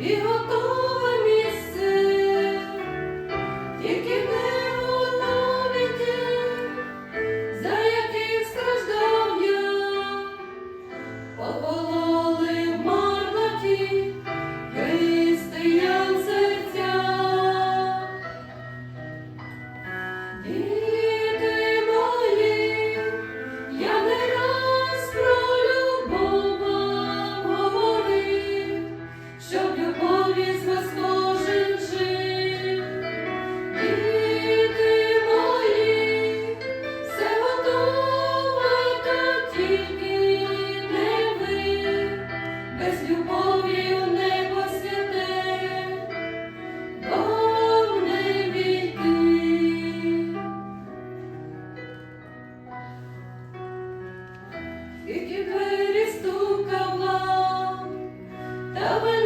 і готове місце, тільки небо навіки, за яких страждав я, Покололи в марноті християн серця. тільки двері стукала, та ви.